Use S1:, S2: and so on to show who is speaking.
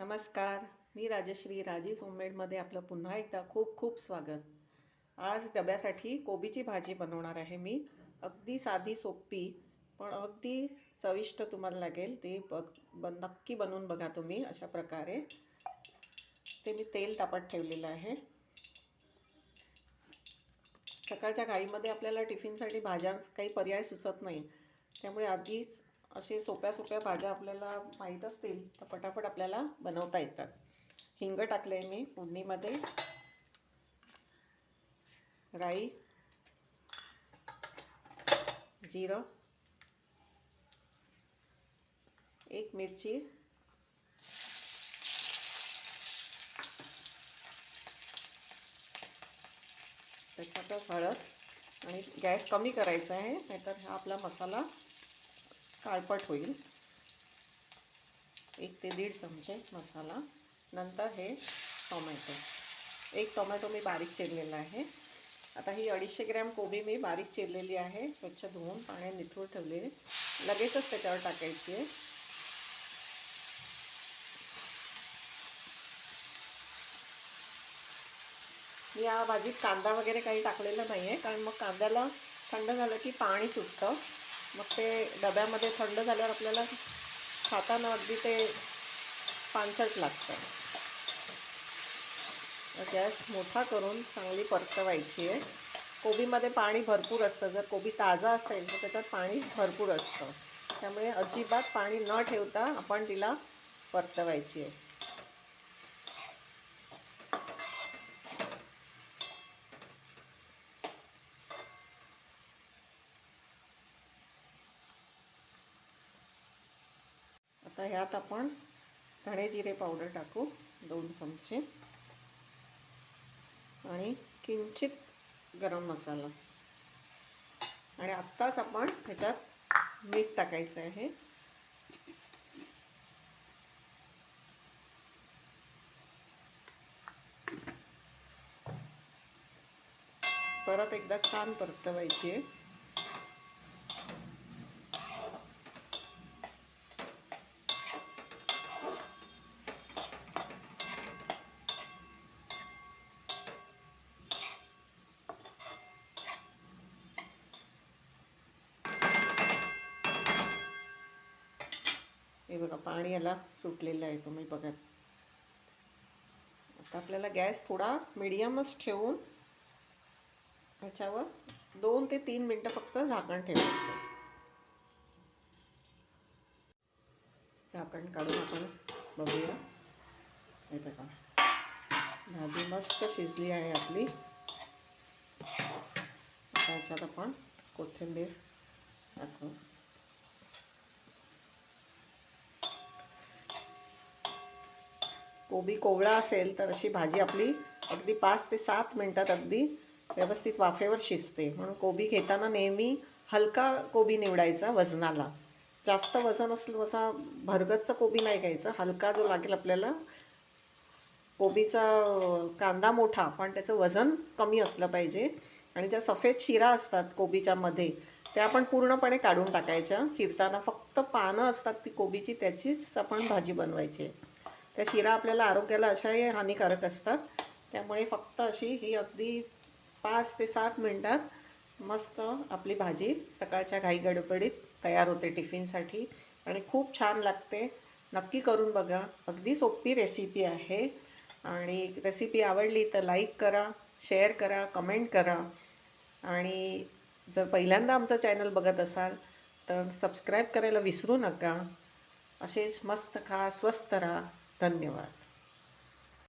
S1: नमस्कार. मी राजश्री राजेश होममेडमध्ये आपलं पुन्हा एकदा खूप खूप स्वागत. आज डब्यासाठी कोबीची भाजी बनवणार आहे मी. अगदी साधी सोपी पण अगदी चविष्ट तुम्हाला लागेल. ते बघ बन नक्की बनवून बघा तुम्ही अशा प्रकारे. ते मी तेल तापत ठेवलेलं आहे. सकाळच्या घाईमध्ये आपल्याला टिफिनसाठी भाज्या काही पर्याय सुचत नाही. त्यामुळे आधीच असे सोप्या सोप्या भाज्या आपल्याला माहीत असतील तर पटापट आपल्याला बनवता येतात. हिंग टाकले आहे मी फोडणीमध्ये. राई. जिरं. एक मिरची. त्याच्यातच हळद आणि गॅस कमी करायचा आहे नाहीतर हा आपला मसाला काळपट होईल. एक ते दीड चमचे मसाला. नंतर हे टोमॅटो. एक टोमॅटो मी बारीक चिरलेला आहे. आता ही अडीचशे ग्रॅम कोबी मी बारीक चिरलेली आहे. स्वच्छ धुवून पाण्यात निथळून ठेवलेली. लगेचच त्याच्यावर टाकायची आहे. या भाजीत कांदा वगैरे काही टाकलेला नाही आहे कारण मग कांद्याला थंड झालं की पाणी सुटतं. मग ते डब्यामध्ये थंड झाल्यावर आपल्याला खाताना अगदी ते पानसट लागतं. गॅस मोठा करून चांगली परतवायची आहे. कोबीमध्ये पाणी भरपूर असतं. जर कोबी ताजा असेल तर त्याच्यात पाणी भरपूर असतं. त्यामुळे अजिबात पाणी न ठेवता आपण तिला परतवायची आहे. आता ह्यात आपण धणे जिरे पावडर टाकू दोन चमचे. आणि किंचित गरम मसाला. आणि आत्ताच आपण ह्याच्यात मीठ टाकायचं आहे. परत एकदा छान परतवायची आहे. हे बघा पाणी याला सुटलेलं आहे तुम्ही बघा आता आपल्याला गॅस थोडा मिडियमच ठेवून ह्याच्यावर दोन ते तीन मिनटं फक्त झाकण ठेवायचं. झाकण काढून आपण बघूया. हे बघा भाजी मस्त शिजली आहे आपली. आता ह्याच्यात आपण कोथिंबीर टाकू. कोबी कोवळा असेल तर अशी भाजी आपली अगदी पाच ते सात मिनटात अगदी व्यवस्थित वाफेवर शिजते. म्हणून कोबी घेताना नेहमी हलका कोबी निवडायचा वजनाला. जास्त वजन असलं असा भरगतचा कोबी नाही घ्यायचा. हलका जो लागेल आपल्याला कोबीचा कांदा मोठा पण त्याचं वजन कमी असलं पाहिजे. आणि ज्या सफेद शिरा असतात कोबीच्या मध्ये त्या आपण पूर्णपणे काढून टाकायच्या. चिरताना फक्त पानं असतात ती कोबीची त्याचीच आपण भाजी बनवायची आहे. त्या शिरा आपल्याला आरोग्याला अशाही हानिकारक असतात. त्यामुळे फक्त अशी ही अगदी पाच ते सात मिनटात मस्त आपली भाजी सकाळच्या घाई गडबडीत तयार होते टिफिनसाठी. आणि खूप छान लागते. नक्की करून बघा. अगदी सोपी रेसिपी आहे. आणि रेसिपी आवडली तर लाईक करा शेअर करा कमेंट करा. आणि जर पहिल्यांदा आमचं चॅनल बघत असाल तर सबस्क्राईब करायला विसरू नका. असेच मस्त खा स्वस्त राहा. धन्यवाद.